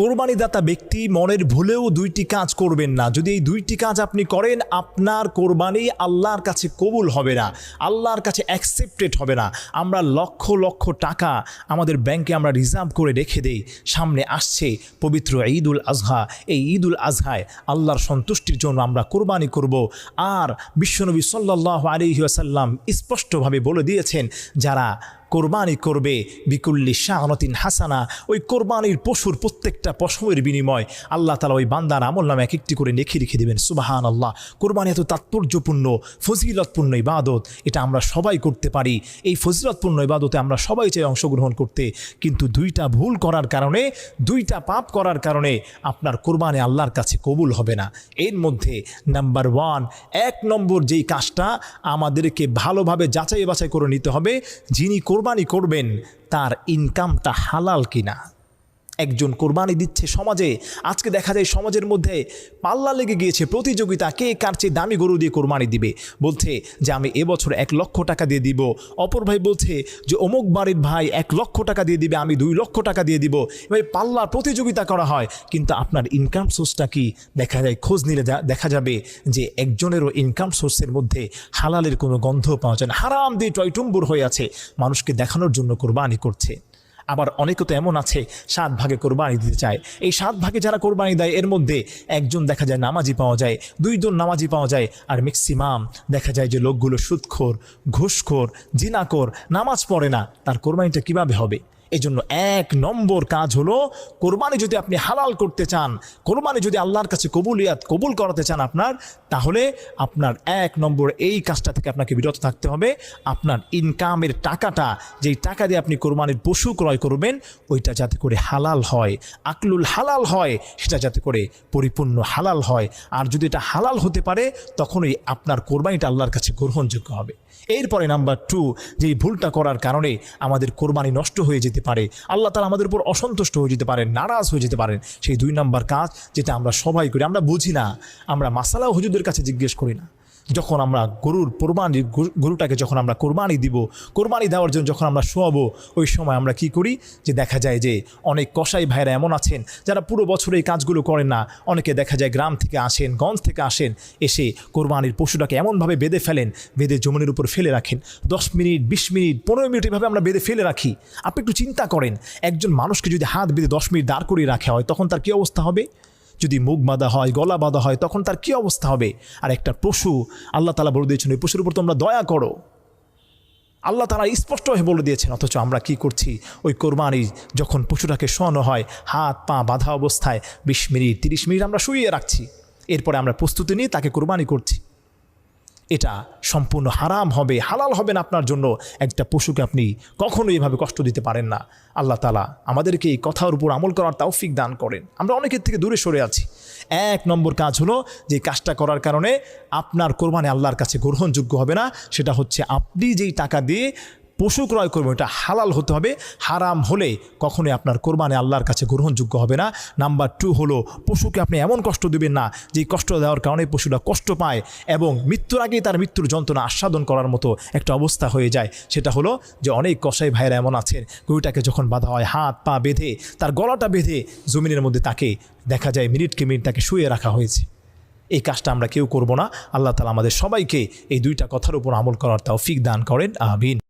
কোরবানিদাতা ব্যক্তি মনের ভুলেও দুইটি কাজ করবেন না। যদি এই দুইটি কাজ আপনি করেন, আপনার কোরবানি আল্লাহর কাছে কবুল হবে না, আল্লাহর কাছে অ্যাকসেপ্টেড হবে না। আমরা লক্ষ লক্ষ টাকা আমাদের ব্যাংকে আমরা রিজার্ভ করে রেখে দেই। সামনে আসছে পবিত্র ঈদুল আজহা। এই ঈদুল আজহায় আল্লাহর সন্তুষ্টির জন্য আমরা কোরবানি করব। আর বিশ্বনবী সাল্লাহ আলিহাসাল্লাম স্পষ্টভাবে বলে দিয়েছেন, যারা কোরবানি করবে বিকুল্লি শাহনতিন হাসানা। ওই কোরবানির পশুর প্রত্যেকটা পশমের বিনিময় আল্লাহ তালা ওই বান্দার আমল নামে এক একটি করে লিখে রেখে দেবেন সুবাহান আল্লাহ কোরবানি এত তাৎপর্যপূর্ণ, ফজিলতপূর্ণ ইবাদত, এটা আমরা সবাই করতে পারি। এই ফজিলতপূর্ণ ইবাদতে আমরা সবাই চাই অংশগ্রহণ করতে। কিন্তু দুইটা ভুল করার কারণে, দুইটা পাপ করার কারণে আপনার কোরবানি আল্লাহর কাছে কবুল হবে না। এর মধ্যে নাম্বার ওয়ান, এক নম্বর যেই কাজটা আমাদেরকে ভালোভাবে যাচাই বাছাই করে নিতে হবে, যিনি কোরবানি করবেন তার ইনকামটা হালাল কিনা। একজন কোরবানি দিচ্ছে সমাজে। আজকে দেখা যায় সমাজের মধ্যে পাল্লা লেগে গিয়েছে প্রতিযোগিতা, কে কার চেয়ে দামি গরু দিয়ে কোরবানি দিবে? বলছে যে, আমি এবছর এক লক্ষ টাকা দিয়ে দিব। অপর ভাই বলছে যে, অমুক বাড়ির ভাই এক লক্ষ টাকা দিয়ে দিবে, আমি দুই লক্ষ টাকা দিয়ে দিব। এবার পাল্লার প্রতিযোগিতা করা হয়। কিন্তু আপনার ইনকাম সোর্সটা কি? দেখা যায়, খোঁজ নিলে দেখা যাবে যে, একজনেরও ইনকাম সোর্সের মধ্যে হালালের কোনো গন্ধ পাওয়া যায় না। হারাম দিয়ে টয়টুম্বুর হয়ে আছে। মানুষকে দেখানোর জন্য কোরবানি করছে। আবার অনেকে তো এমন আছে, সাত ভাগে কোরবানি দিতে চায়। এই সাত ভাগে যারা কোরবানি দেয়, এর মধ্যে একজন দেখা যায় নামাজি পাওয়া যায়, দুইজন নামাজি পাওয়া যায়, আর ম্যাক্সিমাম দেখা যায় যে লোকগুলো সুৎখোর ঘুষখোর জিনাকোর নামাজ পড়ে না, তার কোরবানিটা কীভাবে হবে? এই জন্য এক নম্বর কাজ হলো, কোরবানি যদি আপনি হালাল করতে চান, কোরবানি যদি আল্লাহর কাছে কবুলিয়াত, কবুল করাতে চান আপনার, তাহলে আপনার এক নম্বর এই কাজটা থেকে আপনাকে বিরত থাকতে হবে। আপনার ইনকামের টাকাটা, যেই টাকা দিয়ে আপনি কোরবানির পশু ক্রয় করবেন, ওইটা যাতে করে হালাল হয়। আকলুল হালাল হয়, সেটা যাতে করে পরিপূর্ণ হালাল হয়। আর যদি এটা হালাল হতে পারে, তখনই আপনার কোরবানিটা আল্লাহর কাছে গ্রহণযোগ্য হবে। এরপরে নাম্বার টু যে ভুলটা করার কারণে আমাদের কোরবানি নষ্ট হয়ে যেতে পারে। আল্লাহ তালা আমাদের উপর অসন্তুষ্ট হয়ে যেতে পারেন, নারাজ হয়ে যেতে পারেন। সেই দুই নাম্বার কাজ যেটা আমরা সবাই করি, আমরা বুঝি না, আমরা মাসালা হুজুদের কাছে জিজ্ঞেস করি না। যখন আমরা গরুর কোরবানি গরু- গরুটাকে যখন আমরা কোরবানি দিব, কোরবানি দেওয়ার জন্য যখন আমরা শোয়াবো, ওই সময় আমরা কি করি? যে দেখা যায় যে অনেক কসাই ভাইরা এমন আছেন, যারা পুরো বছর এই কাজগুলো করেন না, অনেকে দেখা যায় গ্রাম থেকে আসেন, গঞ্জ থেকে আসেন, এসে কোরবানির পশুটাকে এমনভাবে বেঁধে ফেলেন, বেঁধে জমিনের উপর ফেলে রাখেন। দশ মিনিট, বিশ মিনিট, পনেরো মিনিট এভাবে আমরা বেঁধে ফেলে রাখি। আপনি একটু চিন্তা করেন, একজন মানুষকে যদি হাত বেঁধে দশ মিনিট দাঁড় করিয়ে রাখা হয়, তখন তার কী অবস্থা হবে? যদি মুখ বাঁধা হয়, গলা বাঁধা হয়, তখন তার কি অবস্থা হবে? আর একটা পশু, আল্লাহ তালা বলে দিয়েছেন, ওই পশুর উপর তোমরা দয়া করো। আল্লাহ তারা হয়ে বলে দিয়েছেন, অথচ আমরা কি করছি? ওই কোরবানি যখন পশুটাকে শোয়ানো হয়, হাত, পা বাঁধা অবস্থায়, বিশ মিনিট, তিরিশ মিনিট আমরা শুয়ে রাখছি। এরপরে আমরা প্রস্তুতি নিয়ে তাকে কোরবানি করছি। এটা সম্পূর্ণ হারাম হবে, হালাল হবেন আপনার জন্য। একটা পশুকে আপনি কখনো এভাবে কষ্ট দিতে পারেন না। আল্লাহ তালা আমাদেরকে এই কথার উপর আমল করার তৌফিক দান করেন। আমরা অনেকের থেকে দূরে সরে আছি। এক নম্বর কাজ হলো যে কাজটা করার কারণে আপনার কোরবানি আল্লাহর কাছে গ্রহণযোগ্য হবে না। সেটা হচ্ছে আপনি যেই টাকা দিয়ে পশু ক্রয় করবেন এটা হালাল হতে হবে, হারাম হলে কখনোই আপনার কোরবানি আল্লাহর কাছে গ্রহণযোগ্য হবে না। নাম্বার টু হলো, পশুকে আপনি এমন কষ্ট দেবেন না, যে কষ্ট দেওয়ার কারণে পশুটা কষ্ট পায় এবং মৃত্যুর আগেই তার মৃত্যুর যন্ত্রণা আস্বাদন করার মতো একটা অবস্থা হয়ে যায়। সেটা হলো যে অনেক কসাই ভাইয়েরা এমন আছেন, গরুটাকে যখন বাঁধা হয়, হাত, পা বেঁধে, তার গলাটা বেঁধে জমিনের মধ্যে তাকে দেখা যায় মিনিটকে মিনিট তাকে শুয়ে রাখা হয়েছে। এই কাজটা আমরা কেউ করব না। আল্লাহ তালা আমাদের সবাইকে এই দুইটা কথার উপর আমল করার তাও ফিক দান করেন। আমিন।